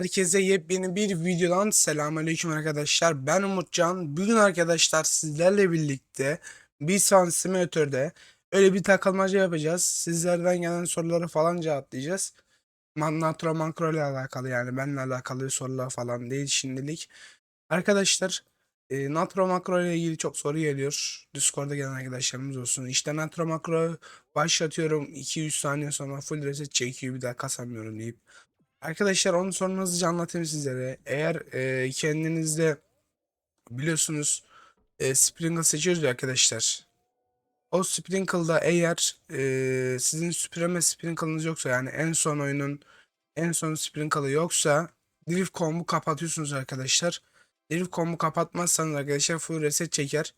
Herkese yepyeni bir videodan selamünaleyküm arkadaşlar. Ben Umutcan. Bugün arkadaşlar sizlerle birlikte bir Sun Simulator'da öyle bir takılmaca yapacağız. Sizlerden gelen soruları falan cevaplayacağız. Man Natro Makro ile alakalı yani benimle alakalı sorular falan değil şimdilik. Arkadaşlar e, Natro Makro ile ilgili çok soru geliyor. Discord'da gelen arkadaşlarımız olsun. İşte Natro Makro başlatıyorum 200 saniye sonra full reset çekiyor bir daha kasamıyorum deyip Arkadaşlar onun sorunu hızlıca anlatayım sizlere. Eğer e, kendinizde biliyorsunuz e, Sprinkle seçiyoruz ya arkadaşlar. O Sprinkle'da eğer e, sizin Supreme Sprinkle'ınız yoksa yani en son oyunun en son Sprinkle'ı yoksa Drift Combo kapatıyorsunuz arkadaşlar. Drift Combo kapatmazsanız arkadaşlar full reset çeker.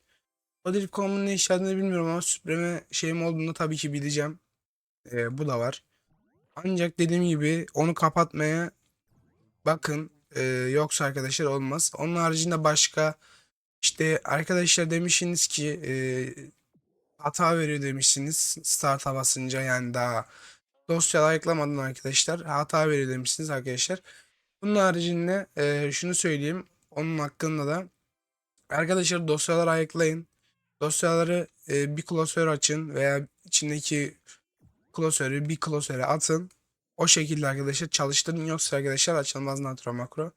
O Drift Combo'nun ne yaradığını bilmiyorum ama Supreme şeyim olduğunu tabii ki bileceğim. E, bu da var. Ancak dediğim gibi onu kapatmaya bakın. Ee, yoksa arkadaşlar olmaz. Onun haricinde başka işte arkadaşlar demişsiniz ki e, hata veriyor demişsiniz start'a basınca yani daha dosya ayıklamadan arkadaşlar hata veriyor demişsiniz arkadaşlar. Bunun haricinde e, şunu söyleyeyim. Onun hakkında da arkadaşlar dosyaları ayıklayın. Dosyaları e, bir klasör açın veya içindeki klasörü bir klasöre atın. O şekilde arkadaşlar çalıştırın yoksa arkadaşlar açılmaz Nitro Makro.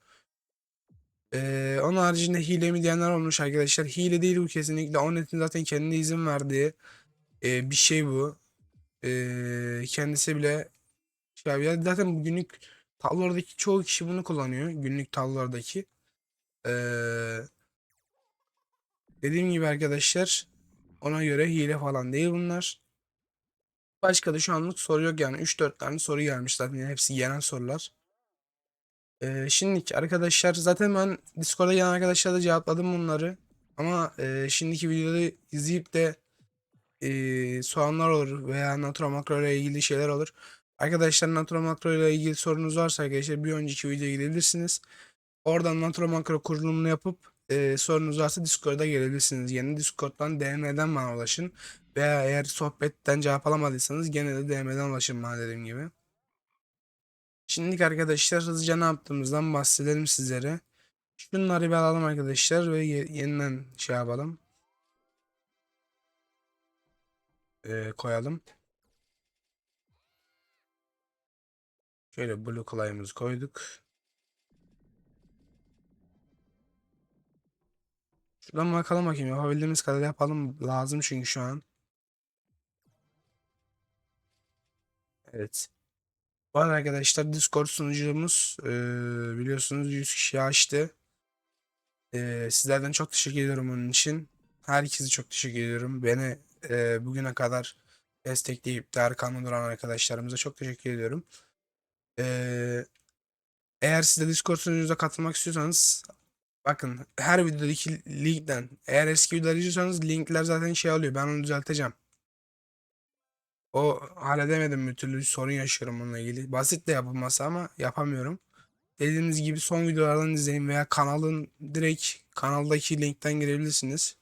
Ee, onun haricinde hile mi diyenler olmuş arkadaşlar. Hile değil bu kesinlikle. Onet'in zaten kendi izin verdiği e, bir şey bu. Ee, kendisi bile şey ya zaten bu günlük tablolardaki çoğu kişi bunu kullanıyor. Günlük tablolardaki. Ee, dediğim gibi arkadaşlar ona göre hile falan değil bunlar. Başka da şu anlık soru yok yani 3-4 tane soru gelmiş zaten yani hepsi genel sorular. Ee, şimdiki arkadaşlar zaten ben Discord'da gelen arkadaşlara cevapladım bunları. Ama e, şimdiki videoda izleyip de e, soranlar olur veya Naturo Makro ile ilgili şeyler olur. Arkadaşlar Naturo Makro ile ilgili sorunuz varsa arkadaşlar bir önceki videoya gidebilirsiniz. Oradan Naturo Makro kurulumunu yapıp e, sorunuz varsa Discord'a gelebilirsiniz. Yeni Discord'dan DM'den bana ulaşın. Veya eğer sohbetten cevap alamadıysanız gene de DM'den ulaşın bana dediğim gibi. Şimdilik arkadaşlar hızlıca ne yaptığımızdan bahsedelim sizlere. Şunları bir alalım arkadaşlar ve ye- yeniden şey yapalım. Ee, koyalım. Şöyle blue clay'ımızı koyduk. Şuradan bakalım bakayım yapabildiğimiz kadar yapalım lazım çünkü şu an. Evet. Bu arada arkadaşlar Discord sunucumuz biliyorsunuz 100 kişi. Eee, sizlerden çok teşekkür ediyorum onun için. Herkese çok teşekkür ediyorum. Beni bugüne kadar destekleyip de arkamda duran arkadaşlarımıza çok teşekkür ediyorum. Eğer siz de Discord sunucumuza katılmak istiyorsanız bakın her videodaki linkten eğer eski videoları izliyorsanız linkler zaten şey alıyor. Ben onu düzelteceğim. O halledemedim bir türlü sorun yaşıyorum bununla ilgili. Basit de yapılması ama yapamıyorum. Dediğimiz gibi son videolardan izleyin veya kanalın direkt kanaldaki linkten girebilirsiniz.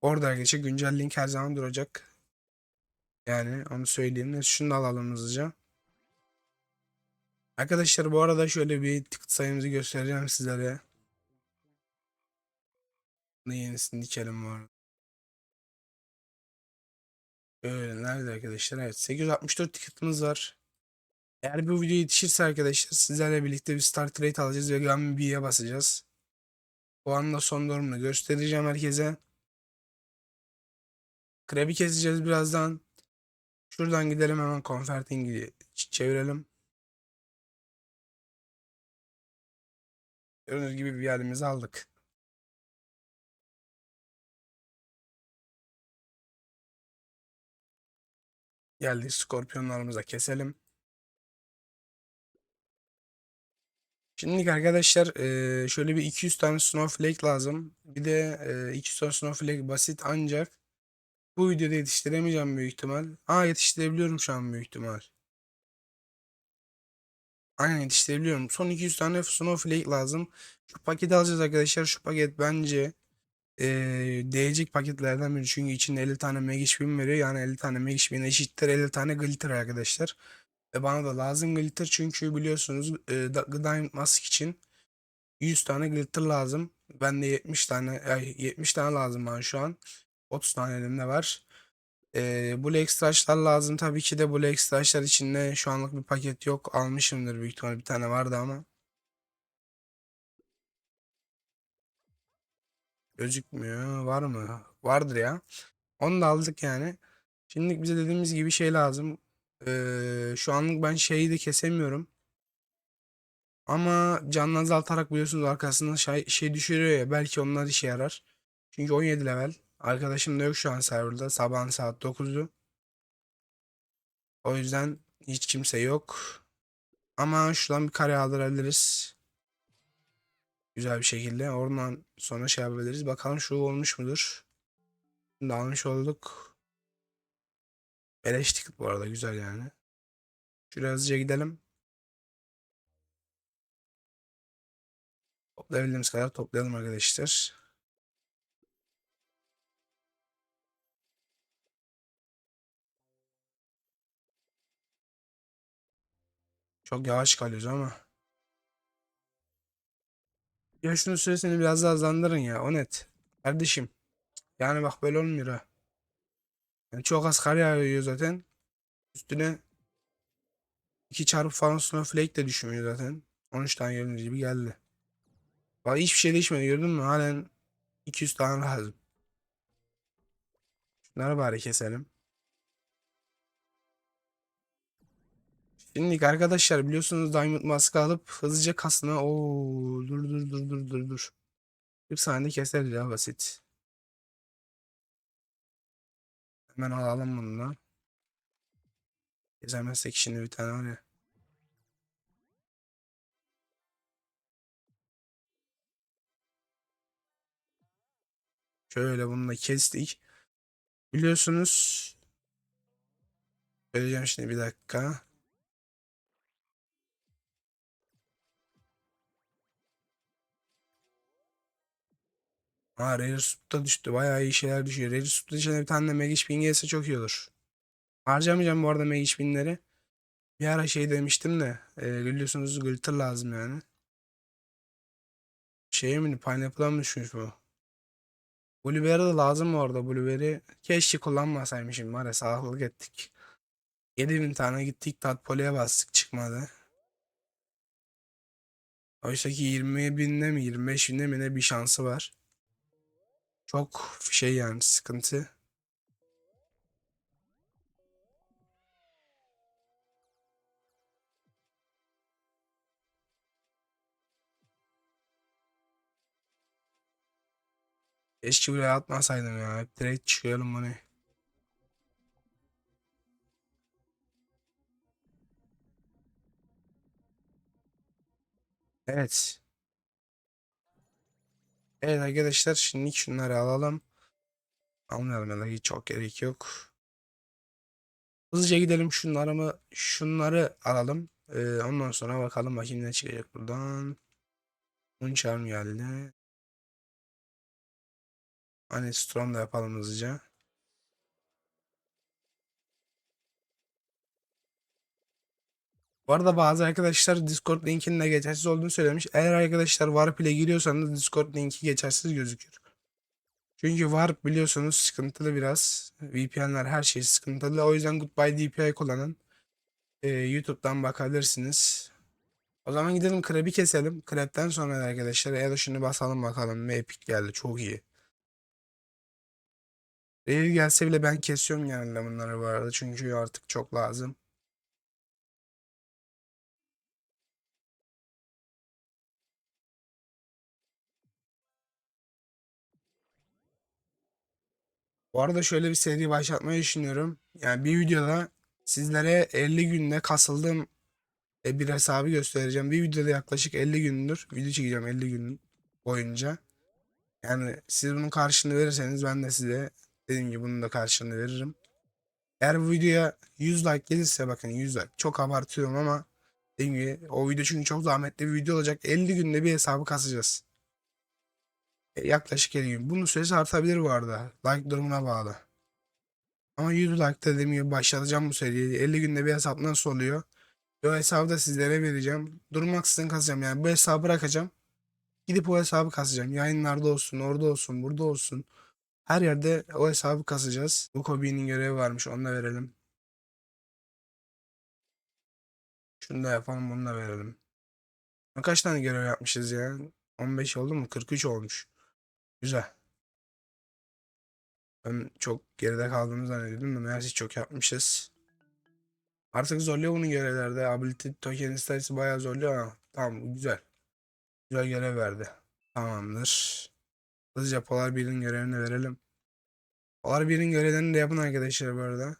Orada arkadaşlar güncel link her zaman duracak. Yani onu söyleyeyim. Şunu da alalım hızlıca. Arkadaşlar bu arada şöyle bir tık sayımızı göstereceğim sizlere. Bunu yenisini dikelim bu arada. Öyle nerede arkadaşlar? Evet 864 ticket'ımız var. Eğer bu video yetişirse arkadaşlar sizlerle birlikte bir start rate alacağız ve Gummy B'ye basacağız. O anda son durumunu göstereceğim herkese. Krab'i keseceğiz birazdan. Şuradan gidelim hemen Converting'i ç- çevirelim. Gördüğünüz gibi bir yerimizi aldık. Geldik skorpiyonlarımıza keselim. Şimdi arkadaşlar şöyle bir 200 tane snowflake lazım. Bir de eee, 200 tane snowflake basit ancak bu videoda yetiştiremeyeceğim büyük ihtimal. Aa yetiştirebiliyorum şu an büyük ihtimal. Aynen yetiştirebiliyorum. Son 200 tane snowflake lazım. Şu paketi alacağız arkadaşlar. Şu paket bence eee değecek paketlerden biri. Çünkü içinde 50 tane magic bean veriyor. Yani 50 tane magic bean eşittir 50 tane glitter arkadaşlar. Ve bana da lazım glitter çünkü biliyorsunuz e, Diamond Mask için 100 tane glitter lazım. Ben de 70 tane ay, 70 tane lazım bana şu an. 30 tane elimde var. E, Blue Extra'lar lazım tabii ki de Blue Extra'lar içinde şu anlık bir paket yok. Almışımdır büyük ihtimalle bir tane vardı ama. Gözükmüyor. Var mı? Vardır ya. Onu da aldık yani. Şimdi bize dediğimiz gibi şey lazım. Ee, şu anlık ben şeyi de kesemiyorum. Ama canını azaltarak biliyorsunuz arkasından şey, şey düşürüyor ya. Belki onlar işe yarar. Çünkü 17 level. Arkadaşım da yok şu an serverda. Sabahın saat 9'u. O yüzden hiç kimse yok. Ama şuradan bir kare aldırabiliriz. Güzel bir şekilde. Oradan sonra şey yapabiliriz. Bakalım şu olmuş mudur? Şimdi almış olduk. Beleş ticket bu arada güzel yani. Şuraya hızlıca gidelim. Toplayabildiğimiz kadar toplayalım arkadaşlar. Çok yavaş kalıyoruz ama. Ya şunun süresini biraz daha hızlandırın ya. O net. Kardeşim. Yani bak böyle olmuyor ha. Yani çok az kar yağıyor zaten. Üstüne iki çarpı falan snowflake de düşmüyor zaten. 13 tane görünüz gibi geldi. Bak hiçbir şey değişmedi gördün mü? Halen 200 tane lazım. Şunları bari keselim. Şimdi arkadaşlar biliyorsunuz Diamond Mask'ı alıp hızlıca kasma. Oo dur dur dur dur dur dur. Bir saniye keseriz ya basit. Hemen alalım bunu da. Gezemezsek şimdi bir tane var ya. Şöyle bunu da kestik. Biliyorsunuz. Söyleyeceğim şimdi bir dakika. Ha Rare düştü. Bayağı iyi şeyler düşüyor. Rare Sup'ta içine bir tane de Magic Pin gelse çok iyi olur. Harcamayacağım bu arada Magic Pin'leri. Bir ara şey demiştim de. E, biliyorsunuz glitter lazım yani. Şey mi? Pineapple'a mı düşmüş bu? Blueberry de lazım orada. Blueberry keşke kullanmasaymışım. Var ya sağlık ettik. 7000 tane gittik Tatpoli'ye bastık çıkmadı. Oysa ki 20 binde mi 25 binde mi ne bir şansı var. Çok şey yani sıkıntı. Keşke buraya atmasaydım ya. Hep direkt çıkıyorum bunu. Evet. Evet arkadaşlar şimdi şunları alalım. Almayalım ya da çok gerek yok. Hızlıca gidelim şunları mı şunları alalım. Ee, ondan sonra bakalım bakayım ne çıkacak buradan. Uncharm geldi. Hani Storm da yapalım hızlıca. Bu arada bazı arkadaşlar Discord linkinin de geçersiz olduğunu söylemiş. Eğer arkadaşlar Warp ile giriyorsanız Discord linki geçersiz gözükür. Çünkü Warp biliyorsunuz sıkıntılı biraz. VPN'ler her şey sıkıntılı. O yüzden Goodbye DPI kullanın. Ee, YouTube'dan bakabilirsiniz. O zaman gidelim Krab'i keselim. Krab'den sonra da arkadaşlar ya da şunu basalım bakalım. Epic geldi çok iyi. Rare gelse bile ben kesiyorum yani bunları bu arada. Çünkü artık çok lazım. Bu arada şöyle bir seri başlatmayı düşünüyorum. Yani bir videoda sizlere 50 günde kasıldığım e, bir hesabı göstereceğim. Bir videoda yaklaşık 50 gündür video çekeceğim 50 gün boyunca. Yani siz bunun karşılığını verirseniz ben de size dediğim gibi bunun da karşılığını veririm. Eğer bu videoya 100 like gelirse bakın 100 like çok abartıyorum ama dediğim gibi o video çünkü çok zahmetli bir video olacak. 50 günde bir hesabı kasacağız. E, yaklaşık 50 gün. Bunun süresi artabilir bu arada. Like durumuna bağlı. Ama 100 like dediğim gibi başlatacağım bu seriyi. 50 günde bir hesap nasıl oluyor? Bu hesabı da sizlere vereceğim. Durmaksızın kazacağım yani bu hesabı bırakacağım. Gidip o hesabı kasacağım. Yayınlarda olsun, orada olsun, burada olsun. Her yerde o hesabı kasacağız. Bu Kobe'nin görevi varmış. Onu da verelim. Şunu da yapalım, bunu da verelim. Kaç tane görev yapmışız ya? 15 oldu mu? 43 olmuş. Güzel. Ben çok geride kaldığımı zannediyordum da meğerse çok yapmışız. Artık zorluyor bunun görevlerde. Ability token sayısı bayağı zorluyor ama tamam güzel. Güzel görev verdi. Tamamdır. Hızlıca Polar 1'in görevini verelim. Polar 1'in görevlerini de yapın arkadaşlar bu arada.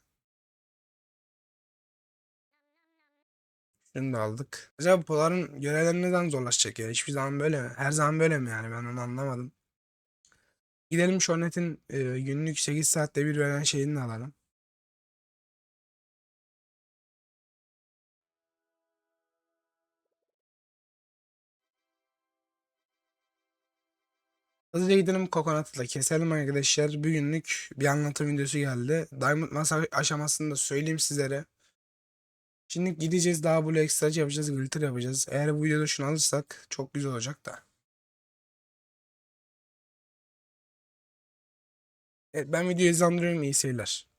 Şunu da aldık. Acaba Polar'ın görevleri neden zorlaşacak ya? Hiçbir zaman böyle mi? Her zaman böyle mi yani? Ben onu anlamadım. Gidelim Shornet'in e, günlük 8 saatte bir veren şeyini alalım. Hızlıca gidelim Coconut'ı da keselim arkadaşlar. Bugünlük bir anlatım videosu geldi. Diamond masa aşamasını da söyleyeyim sizlere. Şimdi gideceğiz daha böyle ekstra yapacağız, glitter yapacağız. Eğer bu videoda şunu alırsak çok güzel olacak da. Evet ben videoyu hızlandırıyorum iyi seyirler.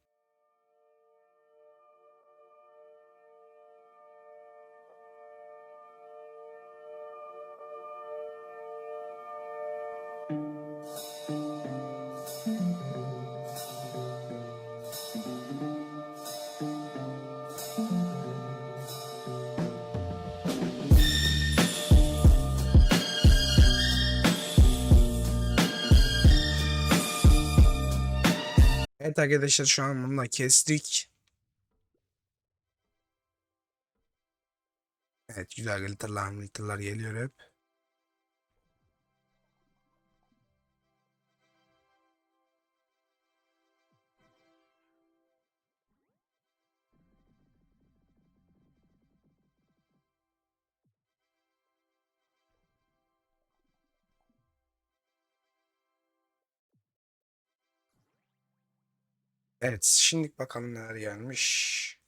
Evet arkadaşlar şu an bunu da kestik. Evet güzel glitterlar glitterlar geliyor hep. Evet şimdi bakalım neler gelmiş.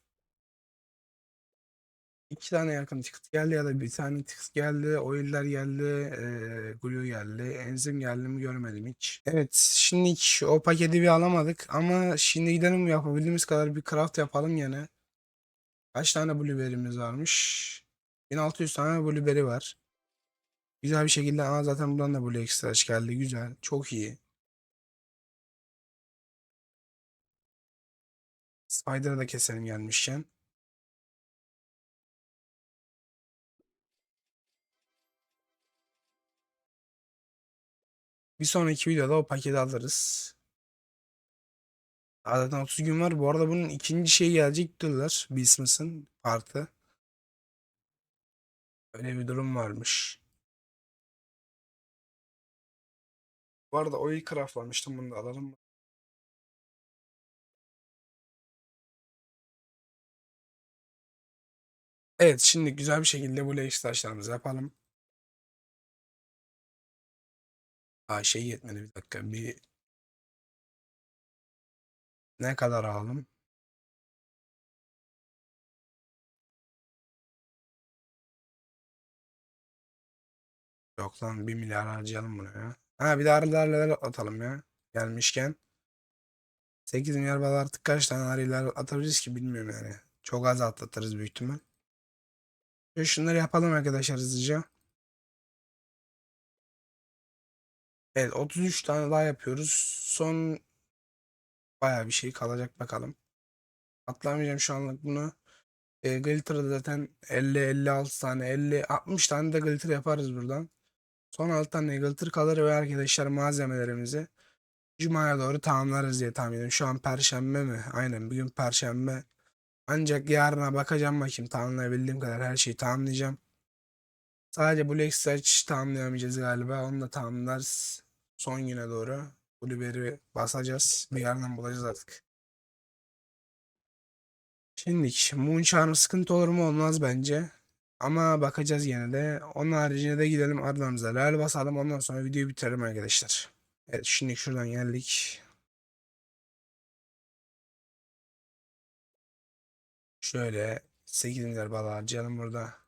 İki tane yakın ticket geldi ya da bir tane ticket geldi. Oiller geldi. E, glue geldi. Enzim geldi mi görmedim hiç. Evet şimdi o paketi bir alamadık. Ama şimdi gidelim yapabildiğimiz kadar bir craft yapalım yine. Kaç tane blueberry'miz varmış? 1600 tane blueberry var. Güzel bir şekilde. Aa zaten buradan da blue extra geldi. Güzel. Çok iyi. Spider'ı da keselim gelmişken. Bir sonraki videoda o paketi alırız. Zaten 30 gün var. Bu arada bunun ikinci şeyi gelecek diyorlar. Beastmas'ın partı. Öyle bir durum varmış. Bu arada oil craftlamıştım. Bunu da alalım. Evet şimdi güzel bir şekilde bu taşlarımızı yapalım. Aa şey yetmedi bir dakika. Bir ne kadar alalım? Yok lan 1 milyar harcayalım bunu ya. Ha bir de arılarla atalım ya. Gelmişken. 8 milyar bal artık kaç tane arılar atabiliriz ki bilmiyorum yani. Çok az atlatırız büyük ihtimal. Şunları yapalım arkadaşlar hızlıca. Evet 33 tane daha yapıyoruz. Son baya bir şey kalacak bakalım. Atlamayacağım şu anlık bunu. E, glitter'da zaten 50-56 tane 50-60 tane de glitter yaparız buradan. Son 6 tane glitter kalır ve arkadaşlar malzemelerimizi Cuma'ya doğru tamamlarız diye tahmin ediyorum. Şu an Perşembe mi? Aynen bugün Perşembe. Ancak yarına bakacağım bakayım tamamlayabildiğim kadar her şeyi tamamlayacağım. Sadece Black Search tamamlayamayacağız galiba. Onu da tamamlarız. Son güne doğru. Blueberry basacağız. Bir yerden bulacağız artık. Şimdi Moon sıkıntı olur mu olmaz bence. Ama bakacağız yine de. Onun haricinde de gidelim ardımıza. Lal basalım ondan sonra videoyu bitirelim arkadaşlar. Evet şimdi şuradan geldik. Şöyle 8 milyar balığı harcayalım burada.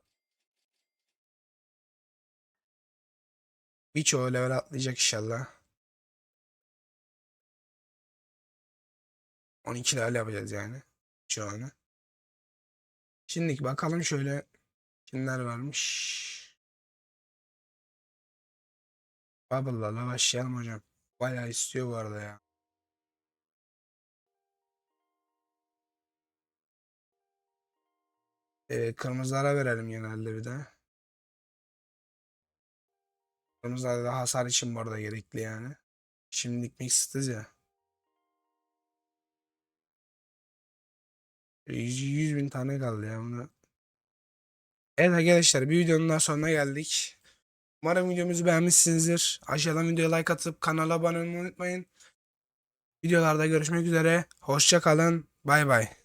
Birçoğu level atlayacak inşallah. 12 level yapacağız yani. Anı. Şimdi bakalım şöyle kimler varmış. Bubble'larla başlayalım hocam. Bayağı istiyor bu arada ya. Ee, kırmızılara verelim genelde bir de. Kırmızılar da hasar için bu arada gerekli yani. Şimdilik mixtiz ya. 100, 100 bin tane kaldı ya bunu. Evet arkadaşlar bir videonun daha sonuna geldik. Umarım videomuzu beğenmişsinizdir. Aşağıdan videoya like atıp kanala abone olmayı unutmayın. Videolarda görüşmek üzere. Hoşça kalın. Bay bay.